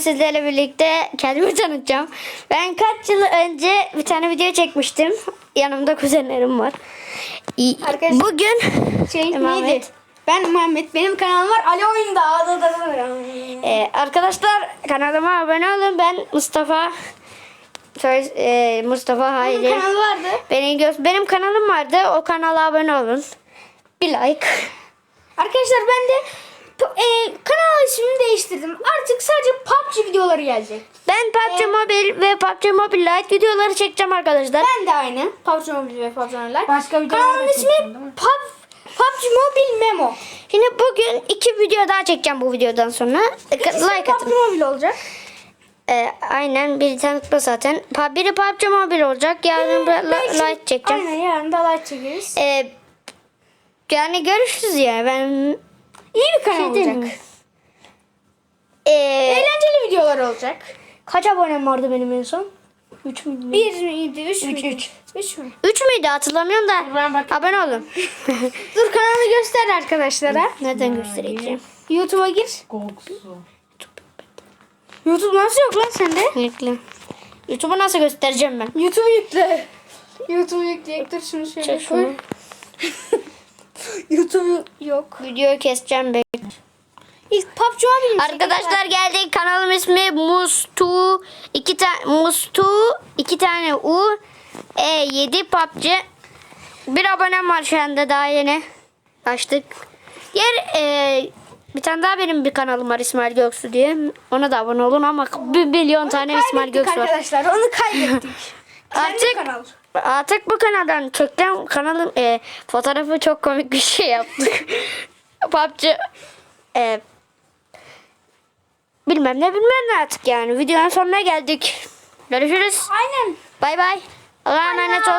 Sizlerle birlikte kendimi tanıtacağım. Ben kaç yıl önce bir tane video çekmiştim. Yanımda kuzenlerim var. Arkadaşlar- Bugün Şey neydi? Ben Muhammed. Benim kanalım var. Ali Oyunda. Ee, arkadaşlar kanalıma abone olun. Ben Mustafa. Söyle, e, Mustafa Hayri. kanalı vardı. Benim, gö- benim kanalım vardı. O kanala abone olun. Bir like. Arkadaşlar ben de e, kanal ismini değiştirdim. PUBG videoları gelecek. Ben PUBG Mobile ve PUBG Mobile Lite videoları çekeceğim arkadaşlar. Ben de aynı. PUBG Mobile ve PUBG Online. Başka videolar Kanalın da ismi çekeceğim, değil mi? Pub, PUBG Mobile Memo. Şimdi bugün iki video daha çekeceğim bu videodan sonra. İkisi like PUBG atın. Mobile olacak. Ee, aynen biri tanıtma zaten. Biri PUBG Mobile olacak. Yarın la- Belki- Lite çekeceğim. Aynen yarın da light çekeriz. Ee, yani görüşürüz yani. Ben İyi bir kanal şey olacak. mi? Videolar olacak. kaç abonem vardı benim en son? 3 mü? 1 miydi? 3 müydü? üç. 3 mü? 3 müydü hatırlamıyorum da. Ben bak- Abone olun. Dur kanalı göster arkadaşlara. Nereden göstereceğim? YouTube'a gir. Kokusu. YouTube nasıl yok lan sende? Yükle. YouTube'u nasıl göstereceğim ben? YouTube yükle. YouTube yükleyecek. Dur şunu şöyle Çek koy. şunu. YouTube yok. Videoyu keseceğim ben. İlk PUBG mi? Arkadaşlar geldik. Kanalım ismi Mustu. iki tane Mustu. iki tane U. E 7 PUBG. Bir abonem var şu anda daha yeni. Açtık. Diğer e, bir tane daha benim bir kanalım var İsmail Göksu diye. Ona da abone olun ama bir milyon tane İsmail Göksu var. arkadaşlar. Onu kaybettik. Artık kanal. artık bu kanaldan çekilen kanalın e, fotoğrafı çok komik bir şey yaptık. PUBG e, bilmem ne bilmem ne artık yani. Videonun sonuna geldik. Görüşürüz. Aynen. Bay bay. Allah'a emanet olun.